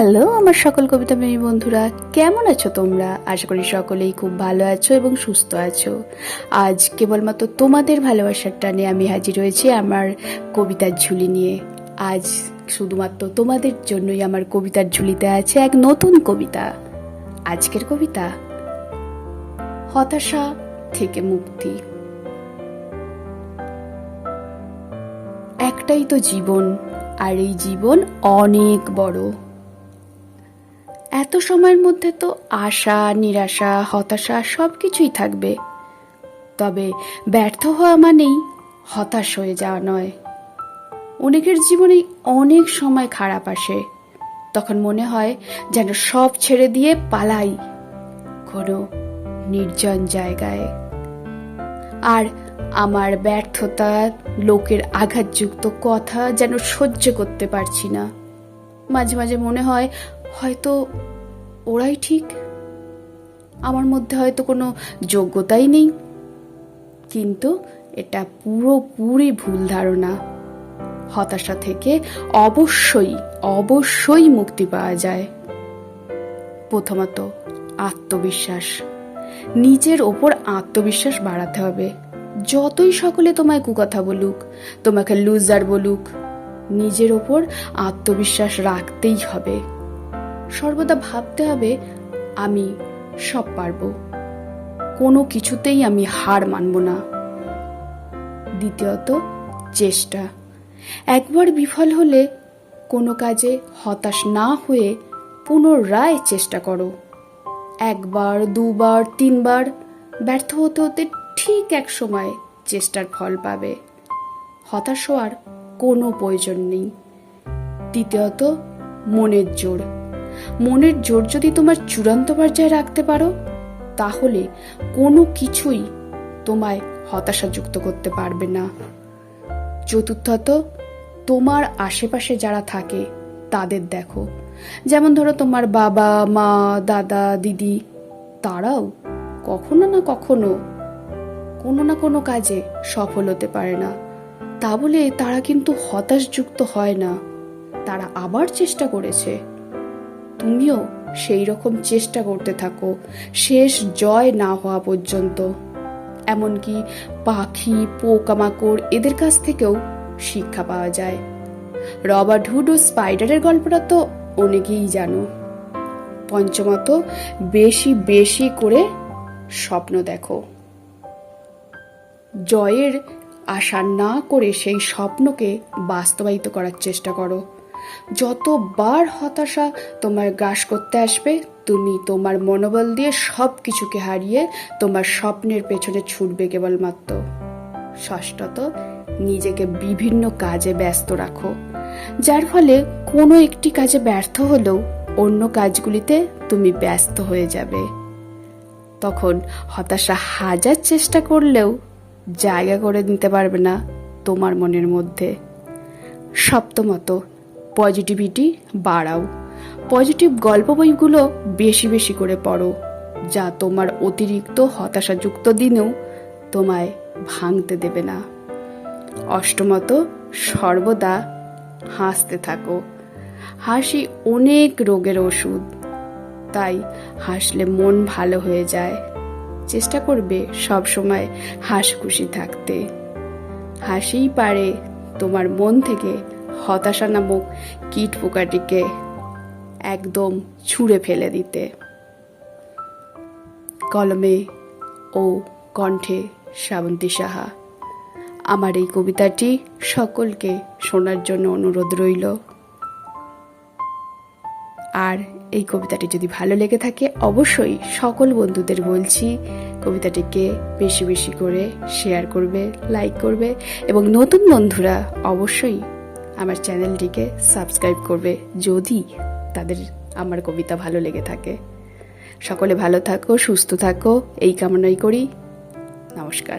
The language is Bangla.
হ্যালো, আমার সকল কবিতা প্রেমী বন্ধুরা, কেমন আছো তোমরা? আশা করি সকলেই খুব ভালো আছো এবং সুস্থ আছো। আজ কেবলমাত্র তোমাদের ভালোবাসার টানে আমি হাজির হয়েছি আমার কবিতার ঝুলি নিয়ে। আজ শুধুমাত্র তোমাদের জন্যই আমার কবিতার ঝুলিতে আছে এক নতুন কবিতা। আজকের কবিতা, হতাশা থেকে মুক্তি। একটাই তো জীবন, আর এই জীবন অনেক বড়। এত সময়ের মধ্যে তো আশা, নিরাশা, হতাশা সব কিছুই থাকবে। তবে ব্যর্থ হওয়া মানেই হতাশ হয়ে যাওয়া নয়। অনেকের জীবনে অনেক সময় খারাপ আসে। তখন মনে হয় যেন সব ছেড়ে দিয়ে পালাই কোনো নির্জন জায়গায়। আর আমার ব্যর্থতা লোকের আঘাতযুক্ত কথা যেন সহ্য করতে পারছি না। মাঝে মাঝে মনে হয় হয়তো ওরাই ঠিক? আমার মধ্যে হয়তো কোনো যোগ্যতাই নেই। কিন্তু এটা পুরোপুরি ভুল ধারণা। হতাশা থেকে অবশ্যই অবশ্যই মুক্তি পাওয়া যায়। প্রথমত, আত্মবিশ্বাস। নিজের ওপর আত্মবিশ্বাস বাড়াতে হবে। যতই সকলে তোমায় কুকথা বলুক, তোমাকে লুজার বলুক, নিজের ওপর আত্মবিশ্বাস রাখতেই হবে। সর্বদা ভাবতে হবে, আমি সব পারব। কোনো কিছুতেই আমি হার মানব না। দ্বিতীয়ত, চেষ্টা। একবার বিফল হলে কোনো কাজে হতাশ না হয়ে পুনরায় চেষ্টা করো। একবার, দুবার, তিনবার ব্যর্থ হতে হতে ঠিক এক সময় চেষ্টার ফল পাবে। হতাশ হওয়ার কোনো প্রয়োজন নেই। তৃতীয়ত, মনের জোর। মনের জোর যদি তোমার চূড়ান্ত পর্যায়ে রাখতে পারো, তাহলে কোনো কিছুই তোমায় হতাশাযুক্ত করতে পারবে না। চতুর্থত, তোমার আশেপাশে যারা থাকে, তাদের দেখো। যেমন ধরো তোমার বাবা, মা, দাদা, দিদি, তারাও কখনো না কখনো কোনো না কোনো কাজে সফল হতে পারে না। তা বলে তারা কিন্তু হতাশযুক্ত হয় না। তারা আবার চেষ্টা করেছে। তুমিও সেই রকম চেষ্টা করতে থাকো। শেষ জয় না হওয়া পর্যন্ত। এমনকি পাখি, পোকামাকড় এদের কাছ থেকেও শিক্ষা পাওয়া যায়। রবার্ট হুড ও স্পাইডারের গল্পটা তো অনেকেই জানো। পঞ্চমত, বেশি বেশি করে স্বপ্ন দেখো। জয়ের আশা না করে সেই স্বপ্নকে বাস্তবায়িত করার চেষ্টা করো। যতবার হতাশা তোমার গ্রাস করতে আসবে, তুমি তোমার মনোবল দিয়ে সব কিছুকে হারিয়ে তোমার স্বপ্নের পেছনে ছুটবে কেবলমাত্র। ষষ্ঠত, নিজেকে বিভিন্ন কাজে ব্যস্ত রাখো, যার ফলে কোনো একটি কাজে ব্যর্থ হলেও অন্য কাজগুলিতে তুমি ব্যস্ত হয়ে যাবে। তখন হতাশা হাজার চেষ্টা করলেও জায়গা করে নিতে পারবে না তোমার মনের মধ্যে। সপ্তমত পজিটিভিটি বাড়াও। পজিটিভ গল্প বইগুলো বেশি বেশি করে পড়ো, যা তোমার অতিরিক্ত হতাশাযুক্ত দিনেও তোমায় ভাঙতে দেবে না। অষ্টমত, সর্বদা হাসতে থাকো। হাসি অনেক রোগের ওষুধ, তাই হাসলে মন ভালো হয়ে যায়। চেষ্টা করবে সব সময় হাস খুশি থাকতে। হাসিই পারে তোমার মন থেকে হতাশা নামক কীট পোকাটিকে একদম ছুঁড়ে ফেলে দিতে। কলমে ও কণ্ঠে শ্রাবন্তী সাহা। আমার এই কবিতাটি সকলকে শোনার জন্য অনুরোধ রইল। আর এই কবিতাটি যদি ভালো লেগে থাকে, অবশ্যই সকল বন্ধুদের বলছি, কবিতাটিকে বেশি বেশি করে শেয়ার করবে লাইক করবে, এবং নতুন বন্ধুরা অবশ্যই আমার চ্যানেলটিকে সাবস্ক্রাইব করবে যদি তাদের আমার কবিতা ভালো লেগে থাকে। সকলে ভালো থাকো, সুস্থ থাকো, এই কামনাই করি। নমস্কার।